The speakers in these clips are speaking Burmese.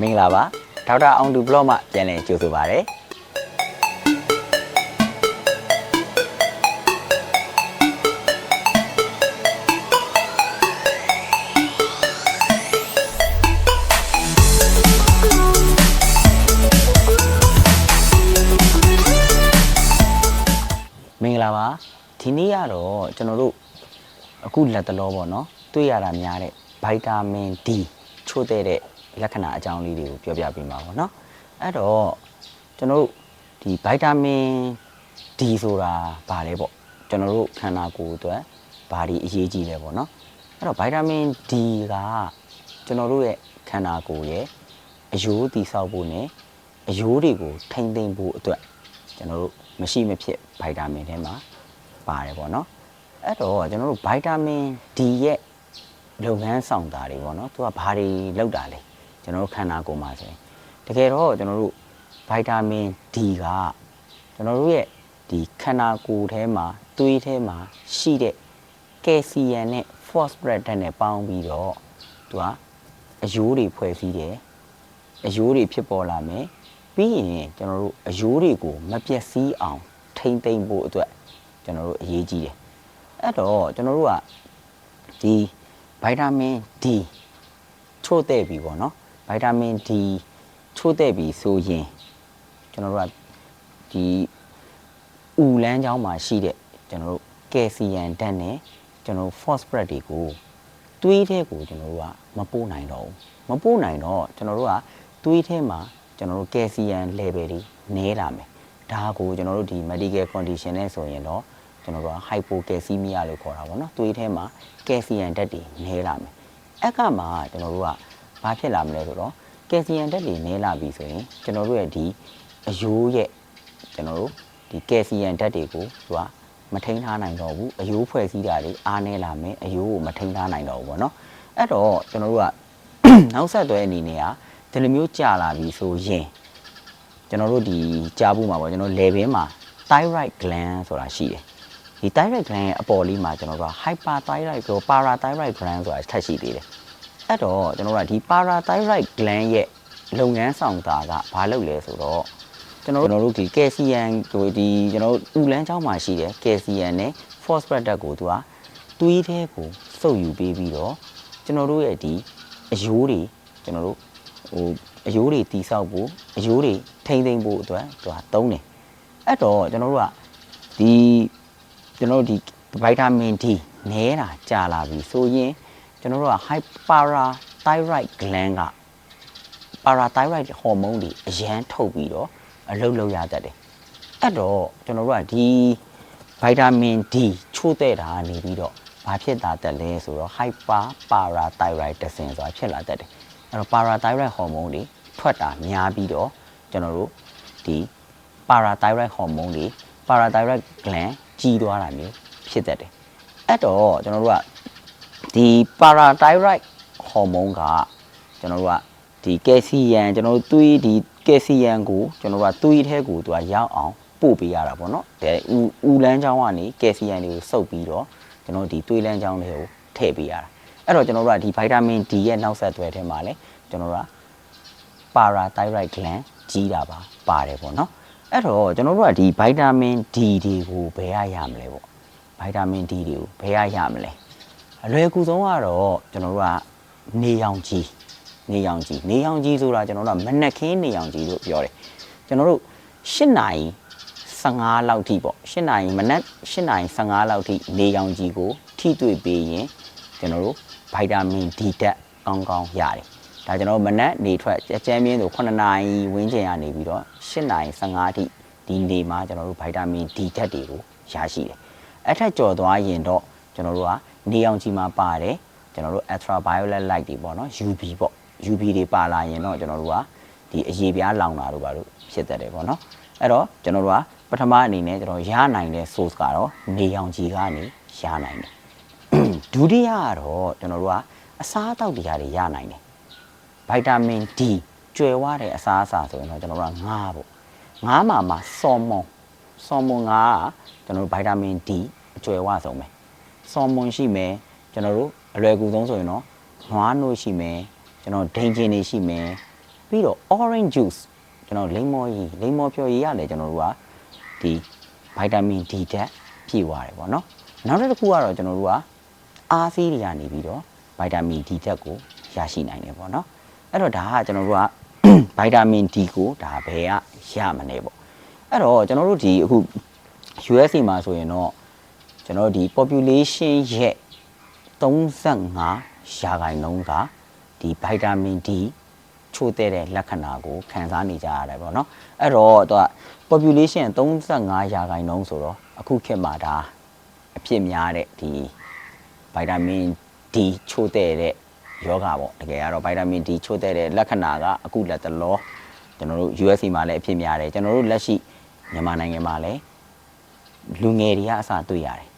မင်္ဂလာပါဒေါက်တာအောင်သူဘလော့မှပြန်လည်ကြိုဆိုပါရစေမင်္ဂလာပါဒီနေ့ကတော့ကျွန်တော်တို့အခုလက်တလောပေါ့နော်တွေ့ရတာများတဲ့ဗိုက်တာမင် D ချို့တဲ့တဲ့ လက္ခဏာအကြောင်းလေးတွေကိုပြောပြပေးမှာပေါ့နော်အဲ့တော့ကျွန်တော်တို့ဒီဗိုက်တာမင် D ဆိုတာဘာလဲပေါ့ကျွန်တော်တို့ခန္ဓာကိုယ်အတွက်ဘာဒီအရေးကြီးလဲပေါ့နော်အဲ့တော့ဗိုက်တာမင် D ကကျွန်တော်တို့ရဲ့ခန္ဓာကိုယ်ရဲ့အယိုးတည်ဆောက်ဖို့နဲ့အယိုးတွေကိုထိမ့်သိမ့်ဖို့အတွက်ကျွန်တော်တို့မရှိမဖြစ်ဗိုက်တာမင်ထဲမှာပါတယ်ပေါ့နော်အဲ့တော့ကျွန်တော်တို့ဗိုက်တာမင် D ရဲ့လုပ်ငန်းဆောင်တာတွေပေါ့နော်သူကဘာတွေလောက်တာလဲ ကျွန်တော်တို့ခန္ဓာကိုယ်မှာဆိုရင်တကယ်တော့ကျွန်တော်တို့ဗိုက်တာမင် D ကကျွန်တော်တို့ရဲ့ဒီခန္ဓာကိုယ်ထဲမှာသွေးထဲမှာရှိတဲ့ကယ်ဆီယမ်နဲ့ phosphorus ဓာတ်နဲ့ပေါင်းပြီးတော့သူကအယိုးတွေဖွဲ့စည်းတယ်အယိုးတွေဖြစ်ပေါ်လာမယ်ပြီးရင်ကျွန်တော်တို့အယိုးတွေကိုမပြတ်စည်းအောင် ထိမ့်သိမ့်ဖို့အတွက်ကျွန်တော်တို့အရေးကြီးတယ်အဲ့တော့ကျွန်တော်တို့ကဒီဗိုက်တာမင် D ချို့တဲ့ပြီပေါ့နော် ဗိုက်တာမင် D ချို့တဲ့ပြီဆိုရင်ကျွန်တော်တို့ကဒီဥလန်းချောင်းမှာရှိတဲ့ကျွန်တော်တို့ကယ်ဆီယမ်ဓာတ်နဲ့ကျွန်တော်တို့ phosphorus တွေကိုသွေးထဲကိုကျွန်တော်တို့ကမပို့နိုင်တော့ဘူးမပို့နိုင်တော့ကျွန်တော်တို့ကသွေးထဲမှာကျွန်တော်တို့ကယ်ဆီယမ် level တွေနည်းလာမယ်ဒါကိုကျွန်တော်တို့ဒီ medical condition နဲ့ဆိုရင်တော့ကျွန်တော်တို့က hypocalcemia လို့ခေါ်တာပေါ့နော်သွေးထဲမှာကယ်ဆီယမ်ဓာတ်တွေနည်းလာမယ်အဲ့ကမှကျွန်တော်တို့က ဘာဖြစ်လာမလဲဆိုတော့ကယ်ဆီယမ်ဓာတ်တွေနည်းလာပြီဆိုရင်ကျွန်တော်တို့ရဲ့ဒီအယိုးရဲ့ကျွန်တော်တို့ဒီကယ်ဆီယမ်ဓာတ်တွေကိုသူကမထိန်းထားနိုင်တော့ဘူးအယိုးဖွဲ့စည်းတာတွေအားနည်းလာမယ်အယိုးကိုမထိန်းထားနိုင်တော့ဘူးပေါ့နော်အဲ့တော့ကျွန်တော်တို့ကနောက်ဆက်တွဲအနေနဲ့ကဒီလိုမျိုးကြာလာပြီဆိုရင်ကျွန်တော်တို့ဒီကြားဘူးမှာပေါ့ကျွန်တော် level မှာ thyroid gland ဆိုတာရှိတယ်ဒီ thyroid gland ရဲ့အပေါ်လေးမှာကျွန်တော်တို့က hyperthyroid ကို parathyroid gland ဆိုတာထပ်ရှိသေးတယ် အဲ့တော့ကျွန်တော်တို့ကဒီ parathyroid gland ရဲ့လုပ်ငန်းဆောင်တာကဘာလုပ်လဲဆိုတော့ကျွန်တော်တို့ကျွန်တော်တို့ဒီကယ်ဆီယမ်ကိုဒီကျွန်တော်တို့ဥလန်းချောင်းမှာရှိတယ်ကယ်ဆီယမ်နဲ့ phosphorus ဓာတ်ကိုသူကသွေးထဲကိုစုပ်ယူပေးပြီးတော့ကျွန်တော်တို့ရဲ့ဒီအယိုးတွေကျွန်တော်တို့ဟိုအယိုးတွေတိဆောက်ဖို့အယိုးတွေထိမ့်သိမ့်ဖို့အတွက်သူကသုံးတယ်အဲ့တော့ကျွန်တော်တို့ကဒီကျွန်တော်တို့ဒီဗိုက်တာမင် D နည်းတာကြာလာပြီဆိုရင် ကျွန်တော်တို့က hyperthyroid gland က parathyroid ဟော်မုန်းတွေအရန်ထုတ်ပြီးတော့အလုပ်လုပ်ရတတ်တယ်အဲ့တော့ကျွန်တော်တို့ကဒီဗိုက်တာမင် D ချို့တဲ့တာကနေပြီးတော့ဘာဖြစ်တာတက်လဲဆိုတော့ hyper parathyroidism ဆိုတာဖြစ်လာတတ်တယ်အဲ့တော့ parathyroid ဟော်မုန်းတွေထွက်တာများပြီးတော့ကျွန်တော်တို့ဒီ parathyroid ဟော်မုန်းတွေ parathyroid gland ကြီးသွားတာမျိုးဖြစ်တတ်တယ်အဲ့တော့ကျွန်တော်တို့က ဒီ parathyroid ဟော်မုန်းကကျွန်တော်တို့ကဒီကယ်ဆီယမ်ကျွန်တော်တို့သွေးဒီကယ်ဆီယမ်ကိုကျွန်တော်တို့ကသွေးထဲကိုသူကရောက်အောင်ပို့ပေးရတာပေါ့နော်ဒါဥဥလန်းချောင်းကနေကယ်ဆီယမ်တွေကိုစုပ်ပြီးတော့ကျွန်တော်တို့ဒီသွေးလန်းချောင်းတွေကိုထည့်ပေးရတာအဲ့တော့ကျွန်တော်တို့ကဒီဗိုက်တာမင် D ရဲ့နောက်ဆက်တွဲထဲမှာလဲကျွန်တော်တို့က parathyroid gland ကြီးတာပါပါတယ်ပေါ့နော်အဲ့တော့ကျွန်တော်တို့ကဒီဗိုက်တာမင် D တွေကိုဘယ်ရရမလဲပေါ့ဗိုက်တာမင် D တွေကိုဘယ်ရရမလဲ အလွယ်ကူဆုံးကတော့ကျွန်တော်တို့ကနေရောင်ကြီးနေရောင်ကြီးနေရောင်ကြီးဆိုတာကျွန်တော်တို့ကမနက်ခင်းနေရောင်ကြီးလို့ပြောတယ်ကျွန်တော်တို့၈နာရီ15လောက်ထိပေါ့၈နာရီမနက်၈နာရီ15လောက်ထိနေရောင်ကြီးကို ထိတွေ့ပေးရင်ကျွန်တော်တို့ဗိုက်တာမင် D ဓာတ်ကောင်းကောင်းရတယ်ဒါကျွန်တော်တို့မနက်နေထွက်အကျဉ်းမြင့်ဆို9နာရီဝန်းကျင်ကနေပြီးတော့8နာရီ15အထိဒီနေမှာကျွန်တော်တို့ဗိုက်တာမင် D ဓာတ်တွေကိုရရှိတယ်အထက်ကျော်သွားရင်တော့ကျွန်တော်တို့က နေရောင်ကြီးမှာပါတယ်ကျွန်တော်တို့ ultraviolet light တွေပေါ့နော် UV ပေါ့ UV တွေပါလာရင်တော့ကျွန်တော်တို့ကဒီအရေပြားလောင်တာတို့ပါလို့ဖြစ်တတ်တယ်ပေါ့နော်အဲ့တော့ကျွန်တော်တို့ကပထမအနေနဲ့ကျွန်တော်ရနိုင်တဲ့ source ကတော့နေရောင်ခြည်ကနေရနိုင်တယ်ဒုတိယကတော့ကျွန်တော်တို့ကအစားအသောက်တရားတွေရနိုင်တယ်ဗိုက်တာမင် D ကျွယ်ဝတဲ့အစားအစာဆိုရင်တော့ကျွန်တော်တို့ကငါးပေါ့ငါးမှာမှာစော်မွန်စော်မွန်ငါးကကျွန်တော်တို့ဗိုက်တာမင် D အကျွယ်ဝဆုံးပဲ စော်မွန်ရှိမယ်ကျွန်တော်တို့အလွယ်ကူဆုံးဆိုရင်တော့နွားနို့ရှိမယ်ကျွန်တော်ဒိန်ဂျင်တွေရှိမယ်ပြီးတော့ orange juice ကျွန်တော်လိမ္မော်ကြီးလိမ္မော်ဖြော်ရည်ရလဲကျွန်တော်တို့ကဒီဗိုက်တာမင် D ဓာတ်ပြည့်သွားတယ်ပေါ့နော်နောက်တစ်ခုကတော့ကျွန်တော်တို့ကအားဆေးတွေကနေပြီးတော့ဗိုက်တာမင် D ဓာတ်ကိုရရှိနိုင်တယ်ပေါ့နော်အဲ့တော့ဒါကကျွန်တော်တို့ကဗိုက်တာမင် D ကိုဒါဘယ်ကရမလဲပေါ့အဲ့တော့ကျွန်တော်တို့ဒီအခု USA မှာဆိုရင်တော့ ကျွန်တော်တို့ဒီ population ရဲ့35ရာခိုင်နှုန်းကဒီဗိုက်တာမင် D ချို့တဲ့တဲ့လက္ခဏာကိုခံစားနေကြရတယ်ပေါ့နော်အဲ့တော့သူက population 35ရာခိုင်နှုန်းဆိုတော့အခုခေတ်မှာဒါအဖြစ်များတဲ့ဒီဗိုက်တာမင် D ချို့တဲ့တဲ့ယောဂပေါ့တကယ်ကတော့ဗိုက်တာမင် D ချို့တဲ့တဲ့လက္ခဏာကအခုလက်တလောကျွန်တော်တို့ USA မှာလည်းအဖြစ်များတယ်ကျွန်တော်တို့လက်ရှိမြန်မာနိုင်ငံမှာလည်းလူငယ်တွေကအစတွေ့ရတယ်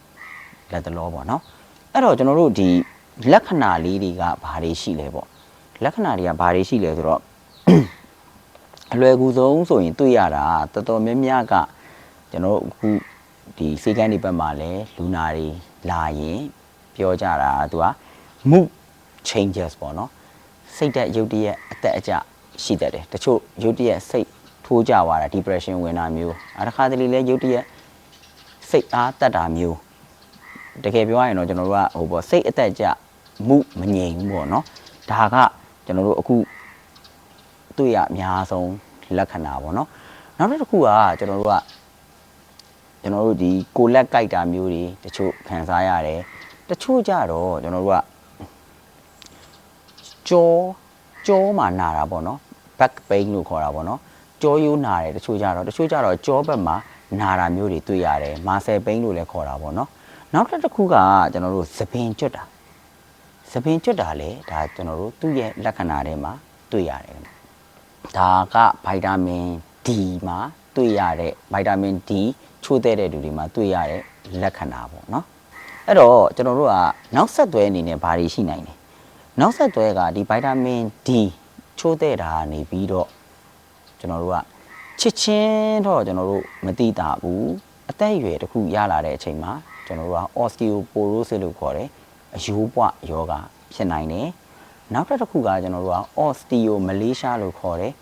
လက်တလောပေါ့နော်အဲ့တော့ကျွန်တော်တို့ဒီလက္ခဏာလေးတွေကဘာတွေရှိလဲပေါ့လက္ခဏာတွေကဘာတွေရှိလဲဆိုတော့အလွယ်ကူဆုံးဆိုရင်တွေ့ရတာတော်တော်များများကကျွန်တော်တို့အခုဒီစေကန်းဒီဘက်မှာလဲလူနာတွေလာရင်ပြောကြတာသူက mood changes ပေါ့နော်စိတ်သက်ရုပ်တရက်အသက်အကျရှိတတ်တယ်တချို့ရုပ်တရက်စိတ်ထိုးကြသွားတာ depression ဝင်တာမျိုးအဲတစ်ခါတလေလဲရုပ်တရက်စိတ်အားတက်တာမျိုး တကယ်ပြောရရင်တော့ကျွန်တော်တို့ကဟိုပေါ့စိတ်အသက်အကျမှုမငြိမ်ဘူးပေါ့နော်ဒါကကျွန်တော်တို့အခုတွေ့ရအများဆုံးလက္ခဏာပေါ့နော်နောက်တစ်ခုကကျွန်တော်တို့ကကျွန်တော်တို့ဒီကိုလက်ကြိုက်တာမျိုးတွေတချို့ခံစားရတယ်တချို့ကြတော့ကျွန်တော်တို့ကကြောကြောမှာနာတာပေါ့နော် back pain လို့ခေါ်တာပေါ့နော်ကြောရိုးနာတယ်တချို့ကြတော့တချို့ကြတော့ကြောဘက်မှာနာတာမျိုးတွေတွေ့ရတယ် muscle pain လို့လည်းခေါ်တာပေါ့နော် နောက်တစ်ခုကကျွန်တော်တို့သပင်ကျွတ်တာသပင်ကျွတ်တာလေဒါကျွန်တော်တို့သူ့ရဲ့လက္ခဏာတွေမှာတွေ့ရတယ်ဒါကဗိုက်တာမင် D မှာတွေ့ရတဲ့ဗိုက်တာမင် D ချိုးတဲ့တဲ့လူတွေမှာတွေ့ရတဲ့လက္ခဏာပေါ့နော်အဲ့တော့ကျွန်တော်တို့ကနောက်ဆက်တွဲအနေနဲ့ဘာတွေရှိနိုင်လဲနောက်ဆက်တွဲကဒီဗိုက်တာမင် D ချိုးတဲ့တာကနေပြီးတော့ကျွန်တော်တို့ကချစ်ချင်းတော့ကျွန်တော်တို့မသိတာဘူးအသက်အရွယ်တစ်ခုရလာတဲ့အချိန်မှာ ကျွန်တော်တို့က osteoporosis လို့ခေါ်တယ်အယိုးပွယောဂဖြစ်နိုင်တယ်နောက်တစ်ခုကကျွန်တော်တို့က osteomalacia လို့ခေါ်တယ်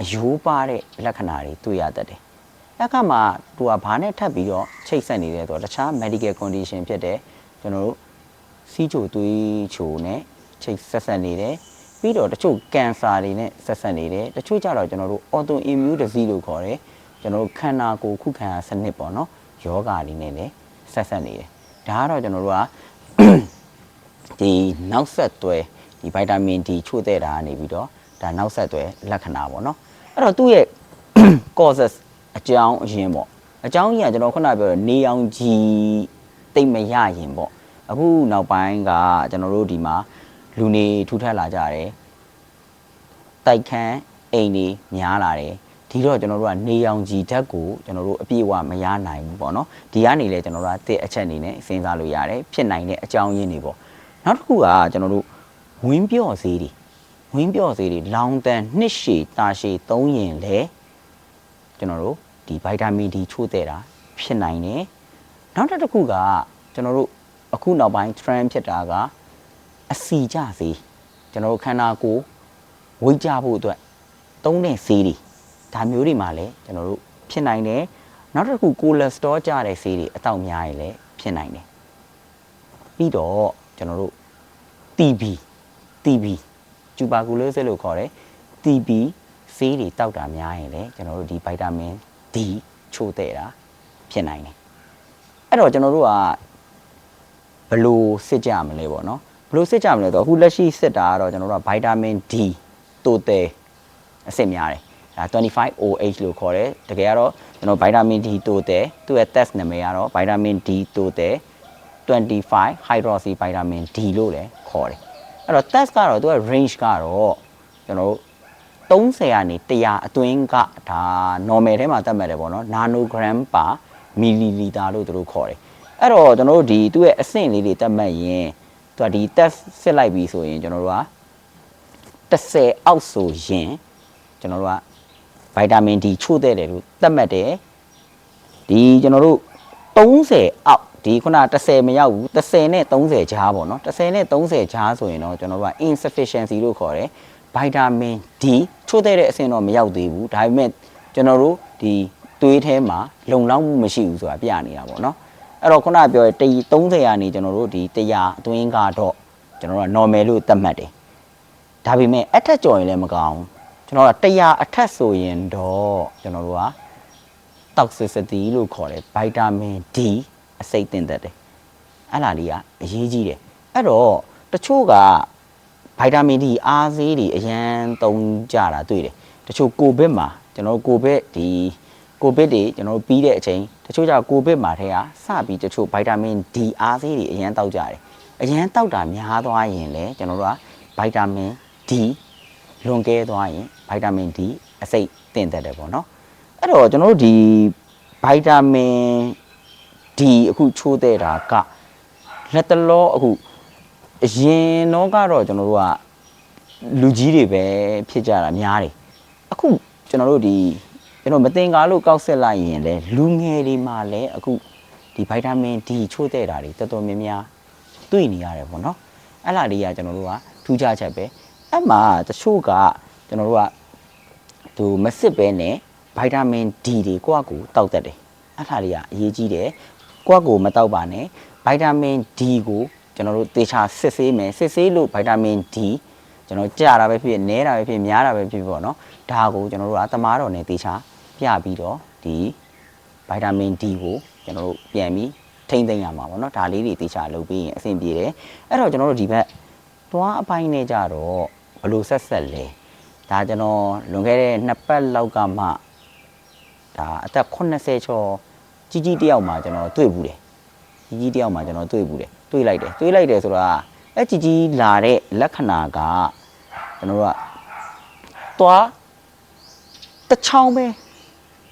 အယိုးပါတဲ့လက္ခဏာတွေတွေ့ရတတ်တယ်။အဲ့ကမှသူကဘာနဲ့ထပ်ပြီးတော့ချိတ်ဆက်နေတယ်ဆိုတော့တခြား medical condition ဖြစ်တဲ့ကျွန်တော်တို့စီးချိုသွေးချိုနဲ့ချိတ်ဆက်ဆက်နေတယ်။ပြီးတော့တချို့ကင်ဆာတွေနဲ့ဆက်ဆက်နေတယ်။တချို့ကျတော့ကျွန်တော်တို့ autoimmune disease လို့ခေါ်တယ်။ကျွန်တော်တို့ခန္ဓာကိုယ်ခုခံအားစနစ်ပေါ့နော်။ယောဂါတွေနဲ့လည်း ဆက်ဆက်နေတယ်။ဒါကတော့ကျွန်တော်တို့ကဒီနောက်ဆက်တွဲဒီဗိုက်တာမင် D ချို့တဲ့တာကနေပြီးတော့ဒါနောက်ဆက်တွဲလက္ခဏာပေါ့နော်အဲ့တော့သူ့ရဲ့ causes အကြောင်းအရင်းပေါ့အကြောင်းကြီးကကျွန်တော်ခုနပြောတဲ့နေအောင်ကြီးတိတ်မရရင်ပေါ့အခုနောက်ပိုင်းကကျွန်တော်တို့ဒီမှာလူနေထူထပ်လာကြတယ်တိုက်ခန်းအိမ်တွေများလာတယ် ဒီတော့ကျွန်တော်တို့ကနေအောင်ကြီးဓာတ်ကိုကျွန်တော်တို့အပြည့်အဝမရနိုင်ဘူးပေါ့နော်ဒီကနေလေကျွန်တော်တို့ကတစ်အချက်အနေနဲ့စဉ်းစားလို့ရတယ်ဖြစ်နိုင်တဲ့အကြောင်းရင်းတွေပေါ့နောက်တစ်ခုကကျွန်တော်တို့ဝင်းပြော့စေးတွေဝင်းပြော့စေးတွေလောင်တန်နှစ်ရှည်တာရှည်သုံးရင်လေကျွန်တော်တို့ဒီဗိုက်တာမင် D ချို့တဲ့တာဖြစ်နိုင်တယ်နောက်တစ်ခုကကျွန်တော်တို့အခုနောက်ပိုင်း trend ဖြစ်တာကအစီကြစေးကျွန်တော်တို့ခန္ဓာကိုယ်ဝိတ်ကြဖို့အတွက်သုံးတဲ့စေးတွေ ဒါမျိုးတွေမှာလည်းကျွန်တော်တို့ဖြစ်နိုင်တယ်နောက်တစ်ခုကိုလက်စတရောကြတဲ့စေးတွေအတောက်များရင်လည်းဖြစ်နိုင်တယ်ပြီးတော့ကျွန်တော်တို့ TB TB ကျူပါကူလိုစစ်လို့ခေါ်တယ် TB ဆေးတွေတောက်တာများရင်လည်းကျွန်တော်တို့ဒီဗိုက်တာမင် D ချို့တဲ့တာဖြစ်နိုင်တယ်အဲ့တော့ကျွန်တော်တို့ကဘယ်လိုစစ်ကြမလဲပေါ့နော်ဘယ်လိုစစ်ကြမလဲဆိုတော့အခုလက်ရှိစစ်တာကတော့ကျွန်တော်တို့ကဗိုက်တာမင် D တိုတယ်အစစ်များတယ် ဒါ 25OH လို့ခေါ်တယ်တကယ်ကတော့ကျွန်တော်ဗိုက်တာမင် D တိုတယ်သူ့ရဲ့ test နာမည်ကတော့ဗိုက်တာမင် D တိုတယ်25 hydroxy vitamin D လို့လည်းခေါ်တယ်အဲ့တော့ test ကတော့သူက range ကတော့ကျွန်တော်တို့30ကနေ100အတွင်းကဒါ normal ထဲမှာသတ်မှတ်တယ်ပေါ့နော် nanogram per milliliter လို့သူတို့ခေါ်တယ်အဲ့တော့ကျွန်တော်တို့ဒီသူ့ရဲ့အဆင့်လေးတွေသတ်မှတ်ရင်သူကဒီ test စစ်လိုက်ပြီဆိုရင်ကျွန်တော်တို့က30အောက်ဆိုရင်ကျွန်တော်တို့က ဗိုက်တာမင် D ချို့တဲ့တယ်လို့သတ်မှတ်တယ်ဒီကျွန်တော်တို့30အောက်ဒီခုန30မရောက်ဘူး30နဲ့30ကြားပေါ့နော်30နဲ့30ကြားဆိုရင်တော့ကျွန်တော်တို့က insufficiency လို့ခေါ်တယ်ဗိုက်တာမင် D ချို့တဲ့အဆင့်တော့မရောက်သေးဘူးဒါပေမဲ့ကျွန်တော်တို့ဒီသွေးထဲမှာလုံလောက်မှုမရှိဘူးဆိုတာပြနေတာပေါ့နော်အဲ့တော့ခုနကပြောတဲ့30ရာနေကျွန်တော်တို့ဒီ100အတွင်းကတော့ကျွန်တော်တို့က normal လို့သတ်မှတ်တယ်ဒါပေမဲ့အထက်ကျော်ရင်လည်းမကောင်းဘူး ကျွန်တော်က100အထက်ဆိုရင်တော့ကျွန်တော်တို့က toxicity လို့ခေါ်တယ်ဗိုက်တာမင် D အစိတ်တင်သက်တယ်အဲ့လားလေးကအရေးကြီးတယ်အဲ့တော့တချို့ကဗိုက်တာမင် D အားဆေးတွေအရန်သုံးကြတာတွေ့တယ်တချို့ကိုဗစ်မှာကျွန်တော်တို့ကိုဗစ်ဒီကိုဗစ်တွေကျွန်တော်တို့ပြီးတဲ့အချိန်တချို့ကျကိုဗစ်မှာထဲကစပြီးတချို့ဗိုက်တာမင် D အားဆေးတွေအရန်တောက်ကြတယ်အရန်တောက်တာများသွားရင်လည်းကျွန်တော်တို့ကဗိုက်တာမင် D လွန်ကဲသွားရင် ဗိုက်တာမင် D အစိတ်တင်သက်တယ်ပေါ့နော်အဲ့တော့ကျွန်တော်တို့ဒီဗိုက်တာမင် D အခုချိုးတဲ့တာကလက်တလောအခုအရင်တော့ကတော့ကျွန်တော်တို့ကလူကြီးတွေပဲဖြစ်ကြတာများတယ်အခုကျွန်တော်တို့ဒီကျွန်တော်မတင်ကားလို့ကောက်ဆက်လိုက်ရင်လေလူငယ်တွေမှာလည်းအခုဒီဗိုက်တာမင် D ချိုးတဲ့တာတွေတော်တော်များများတွေ့နေရတယ်ပေါ့နော်အဲ့လားတွေကကျွန်တော်တို့ကထူးခြားချက်ပဲအဲ့မှာတချို့ကကျွန်တော်တို့က သူမစစ်ပဲနဲ့ဗိုက်တာမင် D တွေကိုယ့်အကူတောက်တတ်တယ်အဲ့ဒါတွေကအရေးကြီးတယ်ကိုယ့်အကူမတောက်ပါနဲ့ဗိုက်တာမင် D ကိုကျွန်တော်တို့တေချာစစ်ဆေးမယ်စစ်ဆေးလို့ဗိုက်တာမင် D ကျွန်တော်ကြာတာပဲဖြစ်ဖြစ်နဲတာပဲဖြစ်ဖြစ်များတာပဲဖြစ်ဖြစ်ပေါ့နော်ဒါကိုကျွန်တော်တို့ကသမားတော်နဲ့တေချာပြပြီးတော့ဒီဗိုက်တာမင် D ကိုကျွန်တော်တို့ပြန်ပြီးထိမ့်သိမ့်ရမှာပေါ့နော်ဒါလေးတွေတေချာလုပ်ပြီးရင်အဆင်ပြေတယ်အဲ့တော့ကျွန်တော်တို့ဒီဘက်သွားအပိုင်းနဲ့ကြတော့ဘယ်လိုဆက်ဆက်လဲ ဒါကျွန်တော်လွန်ခဲ့တဲ့နှစ်ပတ်လောက်ကမှဒါအသက်80ကျော်ကြီးကြီးတယောက်မှကျွန်တော်တွေ့ဘူးတယ်ကြီးကြီးတယောက်မှကျွန်တော်တွေ့ဘူးတယ်တွေ့လိုက်တယ်တွေ့လိုက်တယ်ဆိုတာအဲကြီးကြီးလာတဲ့လက္ခဏာကကျွန်တော်တို့ကသွားတစ်ချောင်းပဲ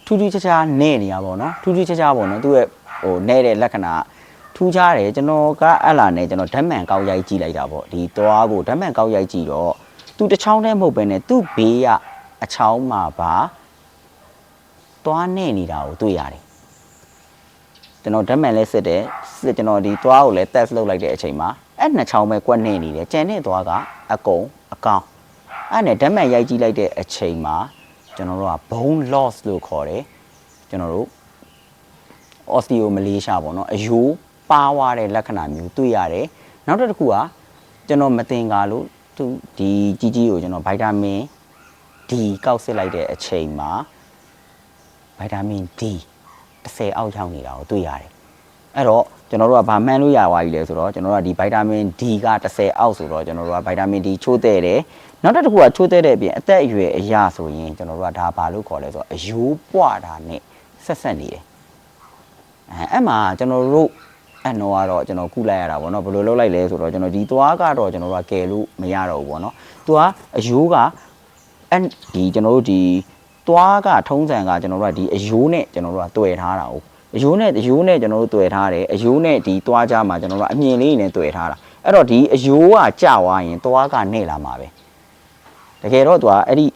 ထူးထူးခြားခြားနေနေရပါတော့ထူးထူးခြားခြားပေါ့နော်သူ့ရဲ့ဟိုနေတဲ့လက္ခဏာထူးခြားတယ်ကျွန်တော်ကအဲ့လာနဲ့ကျွန်တော်ဓာတ်မှန်ကောက်ရိုက်ကြည့်လိုက်တာပေါ့ဒီသွားကိုဓာတ်မှန်ကောက်ရိုက်ကြည့်တော့ သူတစ်ချောင်းတည်းမဟုတ်ပဲနဲ့သူ့ဘေးကအချောင်းမှာပါသွားနေနေတာကိုတွေ့ရတယ်ကျွန်တော်ဓာတ်မှန်လဲစစ်တယ်စစ်ကျွန်တော်ဒီသွားကိုလဲ test လုပ်လိုက်တဲ့အချိန်မှာအဲ့နှစ်ချောင်းပဲကွက်နေနေတယ်ကြံတဲ့သွားကအကုန်အကောင်အဲ့နဲ့ဓာတ်မှန်ရိုက်ကြည့်လိုက်တဲ့အချိန်မှာကျွန်တော်တို့က bone loss လို့ခေါ်တယ်ကျွန်တော်တို့ osteomalacia ပေါ့နော်အယိုးပါဝါတဲ့လက္ခဏာမျိုးတွေ့ရတယ်နောက်တစ်ခုကကျွန်တော်မတင်ကားလို့ သူဒီကြီးကြီးကိုကျွန်တော်ဗိုက်တာမင် D ကောက်စစ်လိုက်တဲ့အချိန်မှာဗိုက်တာမင် D 30အောက်ရောက်နေတာကိုတွေ့ရတယ်အဲ့တော့ကျွန်တော်တို့ကဗာမှန်းလို့ရသွားပြီလဲဆိုတော့ကျွန်တော်တို့ကဒီဗိုက်တာမင် D က30အောက်ဆိုတော့ကျွန်တော်တို့ကဗိုက်တာမင် D ချိုးတဲ့တယ်နောက်တစ်ခုကချိုးတဲ့တဲ့အပြင်အသက်အရွယ်အရာဆိုရင်ကျွန်တော်တို့ကဒါဘာလို့ခေါ်လဲဆိုတော့အယိုးပွားတာနဲ့ဆက်ဆက်နေတယ်အဲအဲ့မှာကျွန်တော်တို့ အဲ့တော့ကတော့ကျွန်တော်ကုလိုက်ရတာပေါ့နော်ဘယ်လိုလုပ်လိုက်လဲဆိုတော့ကျွန်တော်ဒီသွားကတော့ကျွန်တော်တို့ကကယ်လို့မရတော့ဘူးပေါ့နော်သူကအယိုးကအဲ့ဒီကျွန်တော်တို့ဒီသွားကထုံးစံကကျွန်တော်တို့ကဒီအယိုးနဲ့ကျွန်တော်တို့ကတွယ်ထားတာ哦အယိုးနဲ့အယိုးနဲ့ကျွန်တော်တို့တွယ်ထားတယ်အယိုးနဲ့ဒီသွားကြမှာကျွန်တော်တို့ကအမြင်လေးနဲ့တွယ်ထားတာအဲ့တော့ဒီအယိုးကကြာသွားရင်သွားကနေလာမှာပဲတကယ်တော့သူကအဲ့ဒီ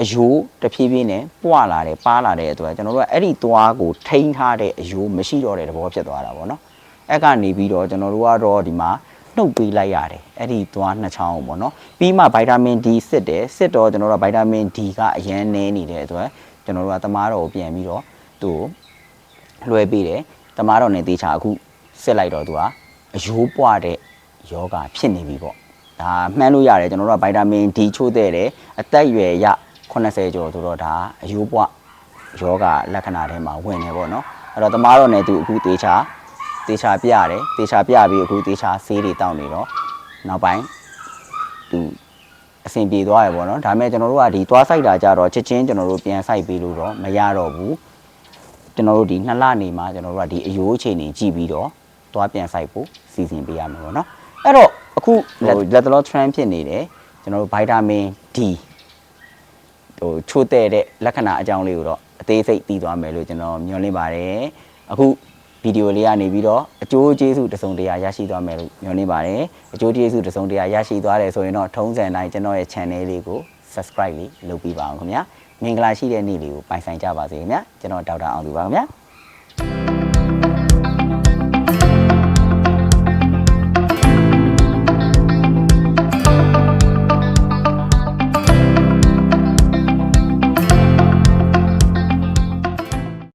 အယိုးတဖြည်းဖြည်းနဲ့ပွာလာတယ်ပါလာတဲ့အတွက်ကျွန်တော်တို့ကအဲ့ဒီသွားကိုထိန်းထားတဲ့အယိုးမရှိတော့တဲ့သဘောဖြစ်သွားတာပေါ့နော် အဲ့ကနေပြီးတော့ကျွန်တော်တို့ကတော့ဒီမှာနှုတ်ပေးလိုက်ရတယ်အဲ့ဒီသွားနှစ်ချောင်းပေါ့နော်ပြီးမှဗိုက်တာမင် D စစ်တယ်စစ်တော့ကျွန်တော်တို့ကဗိုက်တာမင် D ကအရန်နည်းနေတဲ့အတွက်ကျွန်တော်တို့ကသမားတော်ကိုပြန်ပြီးတော့သူ့ကိုလွှဲပေးတယ်သမားတော်နဲ့တေချာအခုစစ်လိုက်တော့သူကအယိုးပွားတဲ့ယောဂဖြစ်နေပြီပေါ့ဒါမှန်းလို့ရတယ်ကျွန်တော်တို့ကဗိုက်တာမင် D ချိုးတဲ့တယ်အသက်အရွယ်ရ80ကျော်ဆိုတော့ဒါအယိုးပွယောဂလက္ခဏာထဲမှာဝင်နေပေါ့နော်အဲ့တော့တမားတော့ねသူအခုတေချာ တေချာပြရတယ်တေချာပြပြီးအခုတေချာဆေးတွေတောက်နေတော့နောက်ပိုင်းသူအဆင်ပြေသွားရပေါ့နော်ဒါပေမဲ့ကျွန်တော်တို့ကဒီသွားဆိုင်တာကြတော့ချက်ချင်းကျွန်တော်တို့ပြန်ဆိုင်ပေးလို့တော့မရတော့ဘူးကျွန်တော်တို့ဒီနှစ်လနေမှာကျွန်တော်တို့ကဒီအယိုးအခြေအနေကြည့်ပြီးတော့သွားပြန်ဆိုင်ဖို့စီစဉ်ပေးရမှာပေါ့နော်အဲ့တော့အခုလက်တလော trend ဖြစ်နေတယ်ကျွန်တော်တို့ဗိုက်တာမင် D ဟိုချိုးတဲ့တဲ့လက္ခဏာအကြောင်းလေးကိုတော့အသေးစိတ်သိသွားမယ်လို့ကျွန်တော်မျှော်လင့်ပါတယ်အခု ဗီဒီယိုလေးကနေပြီးတော့အကျိုးကျေးဇူးတစ်စုံတရာရရှိသွားမယ်လို့မျှော်လင့်ပါတယ်အကျိုးကျေးဇူးတစ်စုံတရာရရှိသွားတယ်ဆိုရင်တော့ထုံးစံတိုင်းကျွန်တော်ရဲ့ channel လေးကို subscribe လေးလုပ်ပြီးပါအောင်ခင်ဗျာမင်္ဂလာရှိတဲ့နေ့လေးကိုပိုင်ဆိုင်ကြပါစေခင်ဗျာကျွန်တော်ဒေါက်တာအောင်သူပါခင်ဗျာ